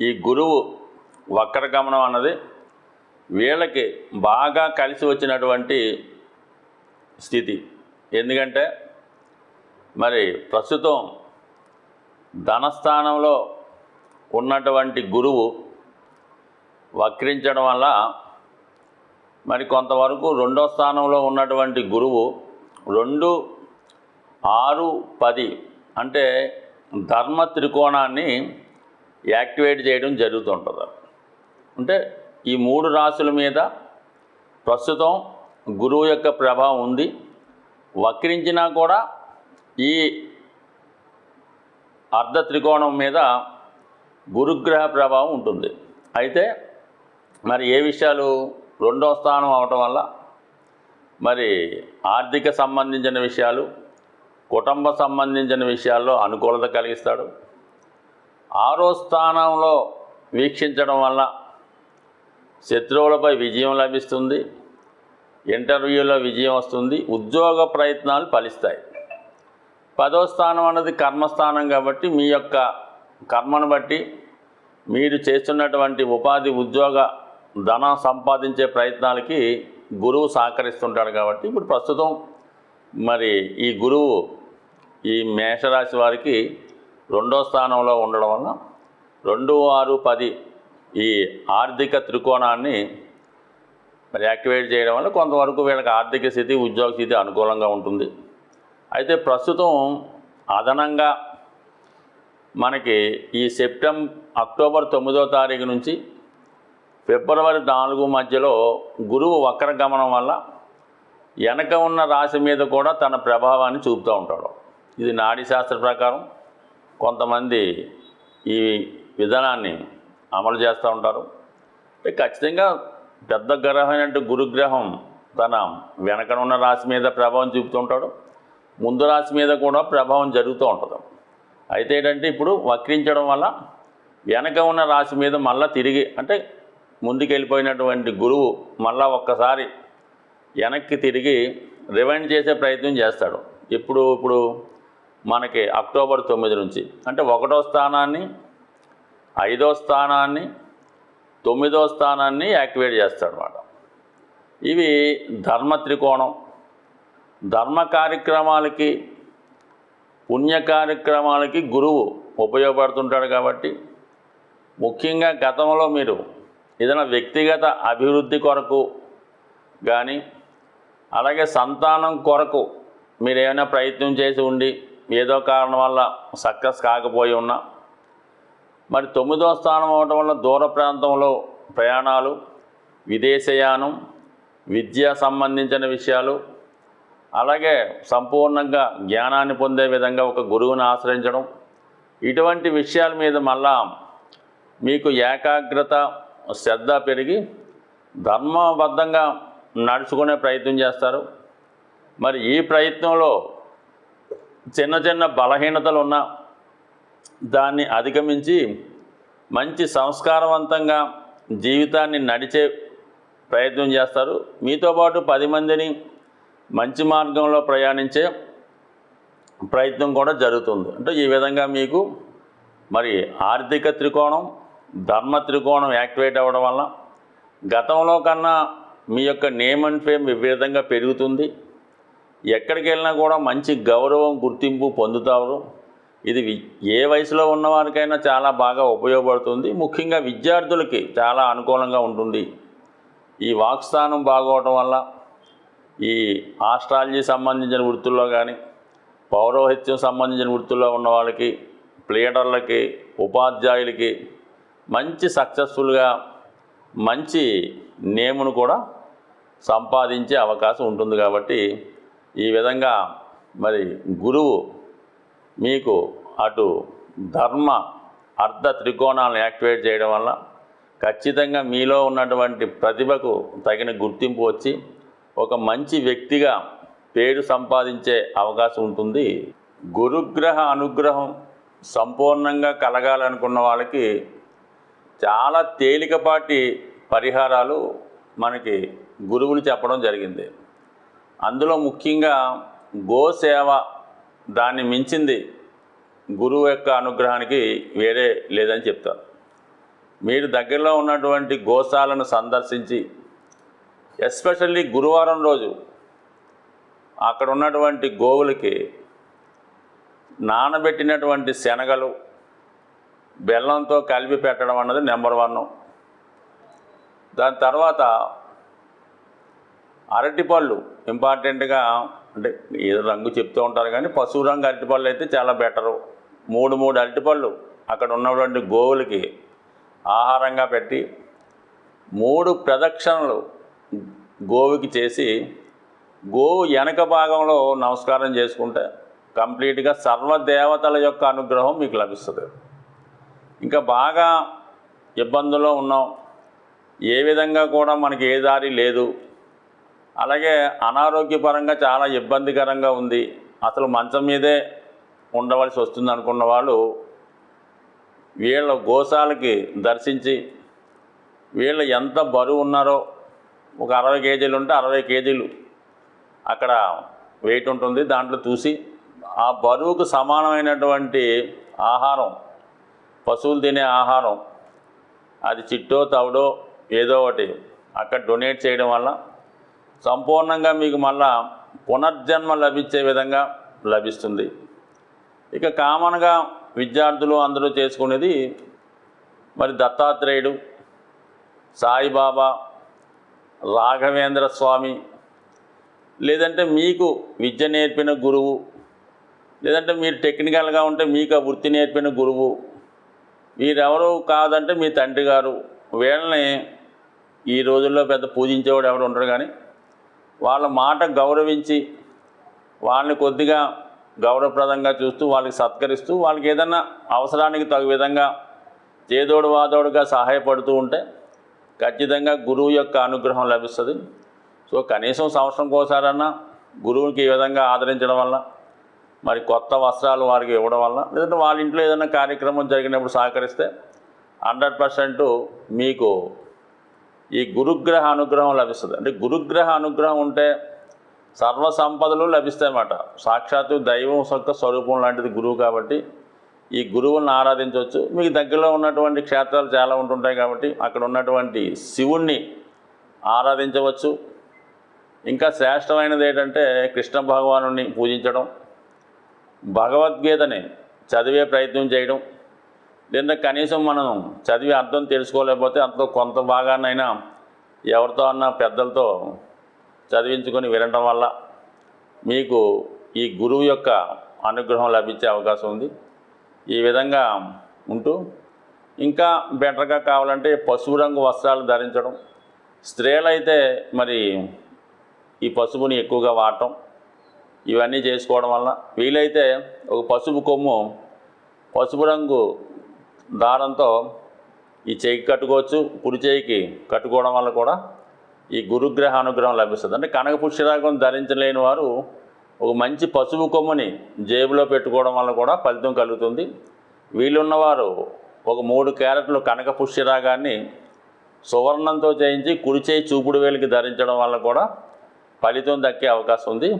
ఈ గురువు వక్రగమనం అన్నది వీళ్ళకి బాగా కలిసి వచ్చినటువంటి స్థితి. ఎందుకంటే మరి ప్రస్తుతం ధనస్థానంలో ఉన్నటువంటి గురువు వక్రించడం వల్ల మరి కొంతవరకు రెండో స్థానంలో ఉన్నటువంటి గురువు రెండు ఆరు పది అంటే ధర్మ త్రికోణాన్ని యాక్టివేట్ చేయడం జరుగుతుంటుంది. అంటే ఈ మూడు రాశుల మీద ప్రస్తుతం గురువు యొక్క ప్రభావం ఉంది. వక్రించినా కూడా ఈ అర్ధ త్రికోణం మీద గురుగ్రహ ప్రభావం ఉంటుంది. అయితే మరి ఏ విషయాలు రెండో స్థానం అవటం వల్ల మరి ఆర్థిక సంబంధించిన విషయాలు కుటుంబ సంబంధించిన విషయాల్లో అనుకూలత కలిగిస్తాడు. ఆరో స్థానంలో వీక్షించడం వల్ల శత్రువులపై విజయం లభిస్తుంది ఇంటర్వ్యూలో విజయం వస్తుంది ఉద్యోగ ప్రయత్నాలు ఫలిస్తాయి. పదో స్థానం అన్నది కర్మస్థానం కాబట్టి మీ యొక్క కర్మను బట్టి మీరు చేస్తున్నటువంటి ఉపాధి ఉద్యోగ ధనం సంపాదించే ప్రయత్నాలకి గురువు సహకరిస్తుంటాడు కాబట్టి ఇప్పుడు ప్రస్తుతం మరి ఈ గురువు ఈ మేషరాశి వారికి రెండో స్థానంలో ఉండడం వల్ల రెండు ఆరు పది ఈ ఆర్థిక త్రికోణాన్ని మరి యాక్టివేట్ చేయడం వల్ల కొంతవరకు వీళ్ళకి ఆర్థిక స్థితి ఉద్యోగ స్థితి అనుకూలంగా ఉంటుంది. అయితే ప్రస్తుతం అదనంగా మనకి ఈ సెప్టెంబర్ అక్టోబర్ తొమ్మిదో తారీఖు నుంచి ఫిబ్రవరి నాలుగు మధ్యలో గురువు వక్ర గమనం వల్ల వెనక ఉన్న రాశి మీద కూడా తన ప్రభావాన్ని చూపుతూ ఉంటాడు. ఇది నాడీ శాస్త్ర ప్రకారం. కొంతమంది ఈ విధానాన్ని అమలు చేస్తూ ఉంటారు. ఖచ్చితంగా పెద్ద గ్రహం అంటే గురుగ్రహం తన వెనకన ఉన్న రాశి మీద ప్రభావం చూపుతుంటాడు ముందు రాశి మీద కూడా ప్రభావం జరుగుతూ ఉంటుంది. అయితే ఏంటంటే ఇప్పుడు వక్రించడం వల్ల వెనక ఉన్న రాశి మీద మళ్ళీ తిరిగి అంటే ముందుకెళ్ళిపోయినటువంటి గురువు మళ్ళా ఒక్కసారి వెనక్కి తిరిగి రివైండ్ చేసే ప్రయత్నం చేస్తాడు. ఇప్పుడు ఇప్పుడు మనకి అక్టోబర్ తొమ్మిది నుంచి. అంటే ఒకటో స్థానాన్ని ఐదో స్థానాన్ని తొమ్మిదో స్థానాన్ని యాక్టివేట్ చేస్తాడనమాట ఇవి ధర్మ త్రికోణం. ధర్మ కార్యక్రమాలకి పుణ్య కార్యక్రమాలకి గురువు ఉపయోగపడుతుంటాడు కాబట్టి ముఖ్యంగా గతంలో మీరు ఏదైనా వ్యక్తిగత అభివృద్ధి కొరకు కానీ అలాగే సంతానం కొరకు మీరు ఏమైనా ప్రయత్నం చేసి ఉండి ఏదో కారణం వల్ల సక్సెస్ కాకపోయి ఉన్నా మరి తొమ్మిదో స్థానం అవటం వల్ల దూర ప్రాంతంలో ప్రయాణాలు విదేశయానం విద్య సంబంధించిన విషయాలు అలాగే సంపూర్ణంగా జ్ఞానాన్ని పొందే విధంగా ఒక గురువుని ఆశ్రయించడం ఇటువంటి విషయాల మీద మళ్ళా మీకు ఏకాగ్రత శ్రద్ధ పెరిగి ధర్మబద్ధంగా నడుచుకునే ప్రయత్నం చేస్తారు. మరి ఈ ప్రయత్నంలో చిన్న చిన్న బలహీనతలు ఉన్నా దాన్ని అధిగమించి మంచి సంస్కారవంతంగా జీవితాన్ని నడిచే ప్రయత్నం చేస్తారు. మీతో పాటు పది మందిని మంచి మార్గంలో ప్రయాణించే ప్రయత్నం కూడా జరుగుతుంది. అంటే ఈ విధంగా మీకు మరి ఆర్థిక త్రికోణం ధర్మ త్రికోణం యాక్టివేట్ అవ్వడం వల్ల గతంలో కన్నా మీ యొక్క నేమ్ అండ్ ఫేమ్ విధంగా పెరుగుతుంది. ఎక్కడికి వెళ్ళినా కూడా మంచి గౌరవం గుర్తింపు పొందుతారు. ఇది వి ఏ వయసులో ఉన్నవారికైనా చాలా బాగా ఉపయోగపడుతుంది. ముఖ్యంగా విద్యార్థులకి చాలా అనుకూలంగా ఉంటుంది. ఈ వాక్స్థానం బాగోవటం వల్ల ఈ ఆస్ట్రాలజీ సంబంధించిన వృత్తుల్లో కానీ పౌరోహిత్యం సంబంధించిన వృత్తుల్లో ఉన్న వాళ్ళకి ప్లేడర్లకి ఉపాధ్యాయులకి మంచి సక్సెస్ఫుల్గా మంచి నేమును కూడా సంపాదించే అవకాశం ఉంటుంది కాబట్టి ఈ విధంగా మరి గురువు మీకు అటు ధర్మ అర్ధ త్రికోణాలను యాక్టివేట్ చేయడం వల్ల ఖచ్చితంగా మీలో ఉన్నటువంటి ప్రతిభకు తగిన గుర్తింపు వచ్చి ఒక మంచి వ్యక్తిగా పేరు సంపాదించే అవకాశం ఉంటుంది. గురుగ్రహ అనుగ్రహం సంపూర్ణంగా కలగాలనుకున్న వాళ్ళకి చాలా తేలికపాటి పరిహారాలు మనకి గురువులు చెప్పడం జరిగింది. అందులో ముఖ్యంగా గోసేవ దాన్ని మించింది గురువు యొక్క అనుగ్రహానికి వేరే లేదని చెప్తారు. మీరు దగ్గరలో ఉన్నటువంటి గోశాలను సందర్శించి ఎస్పెషల్లీ గురువారం రోజు అక్కడ ఉన్నటువంటి గోవులకి నానబెట్టినటువంటి శనగలు బెల్లంతో కలిపి పెట్టడం అన్నది నెంబర్ వన్. దాని తర్వాత అరటిపళ్ళు ఇంపార్టెంట్గా అంటే ఏదో రంగు చెప్తూ ఉంటారు కానీ పశువు రంగు అరటిపళ్ళు అయితే చాలా బెటరు. మూడు మూడు అరటిపళ్ళు అక్కడ ఉన్నటువంటి గోవులకి ఆహారంగా పెట్టి మూడు ప్రదక్షిణలు గోవుకి చేసి గోవు వెనక భాగంలో నమస్కారం చేసుకుంటే కంప్లీట్గా సర్వదేవతల యొక్క అనుగ్రహం మీకు లభిస్తుంది. ఇంకా బాగా ఇబ్బందుల్లో ఉన్నాం. ఏ విధంగా కూడా మనకి ఏ దారి లేదు. అలాగే అనారోగ్యపరంగా చాలా ఇబ్బందికరంగా ఉంది. అసలు మంచం మీదే ఉండవలసి వస్తుంది అనుకున్న వాళ్ళు వీళ్ళ గోశాలకి దర్శించి వీళ్ళు ఎంత బరువు ఉన్నారో ఒక అరవై కేజీలు ఉంటే అరవై కేజీలు అక్కడ వెయిట్ ఉంటుంది. దాంట్లో చూసి ఆ బరువుకు సమానమైనటువంటి ఆహారం పశువులు తినే ఆహారం అది చిట్టో తవుడో ఏదో ఒకటి అక్కడ డొనేట్ చేయడం వల్ల సంపూర్ణంగా మీకు మళ్ళా పునర్జన్మ లభించే విధంగా లభిస్తుంది. ఇక కామన్గా విద్యార్థులు అందరూ చేసుకునేది మరి దత్తాత్రేయుడు సాయిబాబా రాఘవేంద్ర స్వామి లేదంటే మీకు విద్య నేర్పిన గురువు లేదంటే మీరు టెక్నికల్గా ఉంటే మీకు ఆ వృత్తి నేర్పిన గురువు మీరెవరు కాదంటే మీ తండ్రి గారు. వీళ్ళని ఈ రోజుల్లో పెద్ద పూజించేవాడు ఎవరు ఉండరు కానీ వాళ్ళ మాట గౌరవించి వాళ్ళని కొద్దిగా గౌరవప్రదంగా చూస్తూ వాళ్ళకి సత్కరిస్తూ వాళ్ళకి ఏదన్నా అవసరానికి తగు విధంగా చేదోడు వాదోడుగా సహాయపడుతూ ఉంటే ఖచ్చితంగా గురువు యొక్క అనుగ్రహం లభిస్తుంది. సో కనీసం సంవత్సరం కోసారన్నా గురువుకి ఈ విధంగా ఆదరించడం వల్ల మరి కొత్త వస్త్రాలు వారికి ఇవ్వడం వల్ల లేదంటే వాళ్ళ ఇంట్లో ఏదైనా కార్యక్రమం జరిగినప్పుడు సహకరిస్తే హండ్రెడ్ పర్సెంట్ మీకు ఈ గురుగ్రహ అనుగ్రహం లభిస్తుంది. అంటే గురుగ్రహ అనుగ్రహం ఉంటే సర్వ సంపదలు లభిస్తాయన్నమాట సాక్షాత్తు దైవం యొక్క స్వరూపం లాంటిది గురువు కాబట్టి ఈ గురువులను ఆరాధించవచ్చు. మీకు దగ్గరలో ఉన్నటువంటి క్షేత్రాలు చాలా ఉంటుంటాయి కాబట్టి అక్కడ ఉన్నటువంటి శివుణ్ణి ఆరాధించవచ్చు. ఇంకా శ్రేష్టమైనది ఏంటంటే కృష్ణ భగవాను పూజించడం భగవద్గీతని చదివే ప్రయత్నం చేయడం లేదా కనీసం మనం చదివి అర్థం తెలుసుకోలేకపోతే అంతలో కొంత భాగాన్నైనా ఎవరితో అన్న పెద్దలతో చదివించుకొని వినడం వల్ల మీకు ఈ గురువు యొక్క అనుగ్రహం లభించే అవకాశం ఉంది. ఈ విధంగా ఉంటూ ఇంకా బెటర్గా కావాలంటే పసుపు రంగు వస్త్రాలు ధరించడం. స్త్రీలైతే మరి ఈ పసుపుని ఎక్కువగా వాడటం. ఇవన్నీ చేసుకోవడం వల్ల వీలైతే ఒక పసుపు కొమ్ము పసుపు రంగు దారంతో ఈ చేయికి కట్టుకోవచ్చు కుడి చేయికి కట్టుకోవడం వల్ల కూడా ఈ గురుగ్రహ అనుగ్రహం లభిస్తుంది. అంటే కనక పుష్యరాగం ధరించలేని వారు ఒక మంచి పసుపు కొమ్ముని జేబులో పెట్టుకోవడం వల్ల కూడా ఫలితం కలుగుతుంది. వీళ్ళున్నవారు ఒక మూడు క్యారెట్లు కనక పుష్యరాగాన్ని సువర్ణంతో చేయించి కుడిచేయి చూపుడు వేలికి ధరించడం వల్ల కూడా ఫలితం దక్కే అవకాశం ఉంది.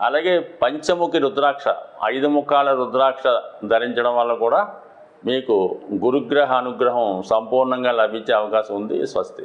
అలాగే పంచముఖి రుద్రాక్ష ఐదు ముఖాల రుద్రాక్ష ధరించడం వల్ల కూడా మీకు గురుగ్రహ అనుగ్రహం సంపూర్ణంగా లభించే అవకాశం ఉంది. స్వస్తి.